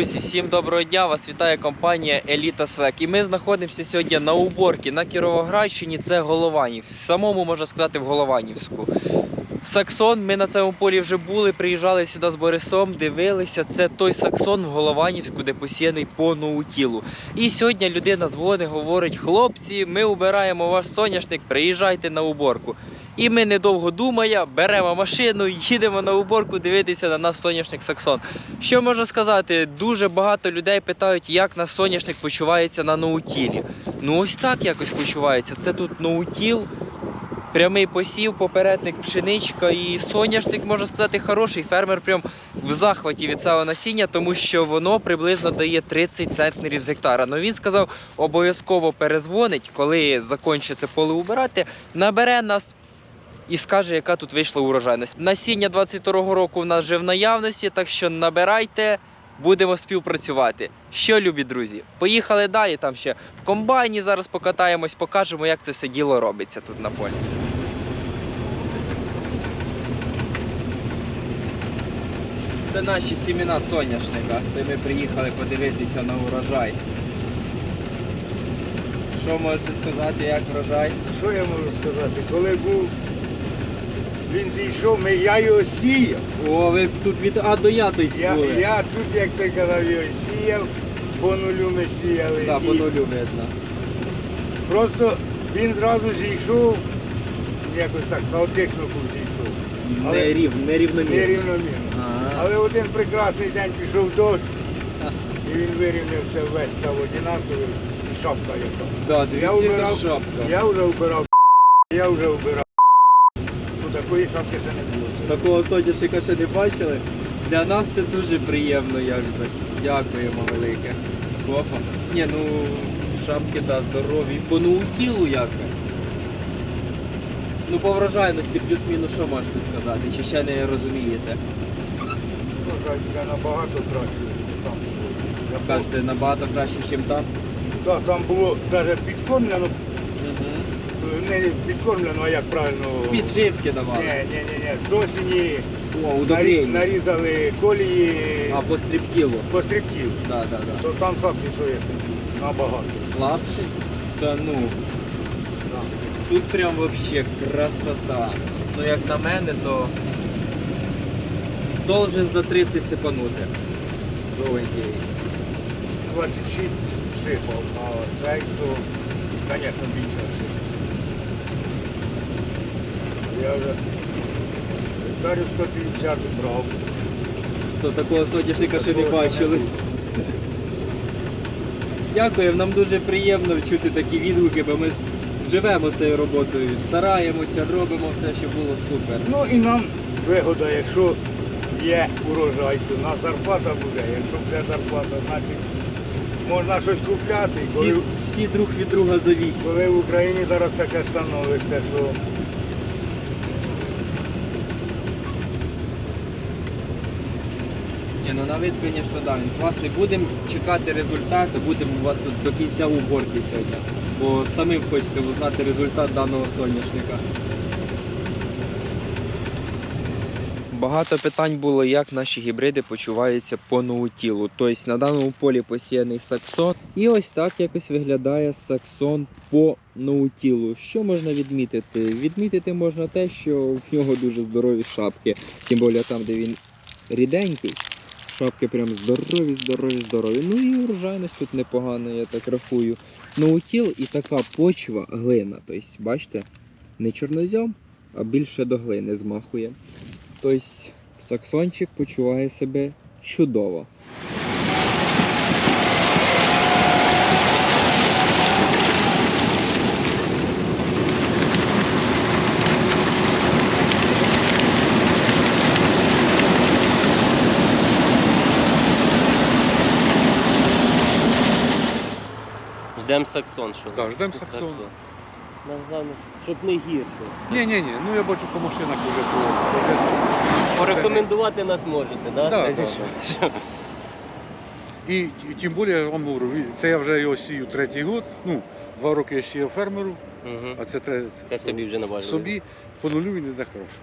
Всім доброго дня! Вас вітає компанія Еліта Свек. І ми знаходимося сьогодні на уборці на Кіровоградщині. Це Голованів. Самому можна сказати в Голованівську. Саксон. Ми на цьому полі вже були, приїжджали сюди з Борисом, дивилися. Це той Саксон в Голованівську, де посіяний по ноутілу. І сьогодні людина дзвонить, говорить: хлопці, ми убираємо ваш соняшник, приїжджайте на уборку. І ми, недовго думає, беремо машину, їдемо на уборку дивитися на наш соняшник Саксон. Що можна сказати? Дуже багато людей питають, як наш соняшник почувається на ноутілі. Ну ось так якось почувається. Це тут ноутіл, прямий посів, попередник пшеничка і соняшник, можна сказати, хороший. Фермер прям в захваті від цього насіння, тому що воно приблизно дає 30 центнерів з гектара. Ну він сказав, обов'язково перезвонить, коли закінчиться поле убирати, набере нас і скаже, яка тут вийшла урожайність. Насіння 22-го року в нас вже в наявності, так що набирайте, будемо співпрацювати. Що, любі друзі, поїхали далі. Там ще в комбайні зараз покатаємось, покажемо, як це все діло робиться тут на полі. Це наші сімена соняшника. Це ми приїхали подивитися на урожай. Що можете сказати, як врожай? Що я можу сказати? Коли був, він зійшов, ми, я його сіяв. О, ви тут від А до Я той Я, я тут, як ти казав, його сіяв, по нулю ми сіяли. Так, І по нулю видно. Просто він зразу зійшов, якось так, хаотично був зійшов. Але- Не рів, нерівномірно. Нерівномірно. Ага. Але один прекрасний день пішов дощ, і він вирівнявся весь став одинаковий, і шапка яка. Да, Я дивіться, яка вбирав, шапка. я вже вбирав, я вже вбирав. Ну такої шапки ще не було. Такого соняшника ще не бачили. Для нас це дуже приємно, як би. Дякуємо велике. Опа. Ні, ну шапки да, здорові. По ноутілу як. Ну по врожайності плюс-мінус що можете сказати? Чи ще не розумієте? Я набагато краще, ніж там було. Я Кажете, набагато краще, ніж там? Да, там було навіть підкормлено, не підкормлено, а як правильно. Підживки Ні, давали. ні, ні, ні. З осені О, нарі- удобрення. нарізали колії А по стрібтілу. Да, да, да. То там слабший соєшник набагато. Слабший? Та ну. Да. Тут прям вообще красота. Ну як на мене, то должен за 30 сипанути. Довгий. 26 сипав, а цей, то, звісно, більше сипав. Я вже гектарів 150 брав. То такого соняшника ще не бачили. Дякую, нам дуже приємно чути такі відгуки, бо ми живемо цією роботою, стараємося, робимо все, щоб було супер. Ну і нам вигода, якщо є урожай, то у нас зарплата буде. Якщо буде зарплата, значить можна щось купляти. Всі, Коли, всі друг від друга завісять. коли в Україні зараз таке становище, що Ні, ну на вид, звісно, да, він класний. Будемо чекати результати, будемо у вас тут до кінця уборки сьогодні. Бо самим хочеться узнати результат даного соняшника. Багато питань було, як наші гібриди почуваються по ноутілу. Тобто на даному полі посіяний саксон. І ось так якось виглядає саксон по ноутілу. Що можна відмітити? Відмітити можна те, що в нього дуже здорові шапки. Тим більше там, де він ріденький. Шапки прям здорові, здорові, здорові. Ну і урожайність тут непогана, я так рахую. Ноутіл і така почва глина. Тобто, бачите, не чорнозьом, а більше до глини змахує. Тобто саксончик почуває себе чудово. Ждем саксон, що? Да, ждем саксон. Нам головне, щоб не гірше. Ні, ні, ні. Ну я бачу по машинах вже по. Порекомендувати нас можете, да? Да, Разі да, що? І, і тим більше я вам говорю, це я вже його сію третій год. Ну, два роки я сіяв фермеру, Мгм. а це третій. Це собі вже наважили. Собі по нулю він іде хорошо.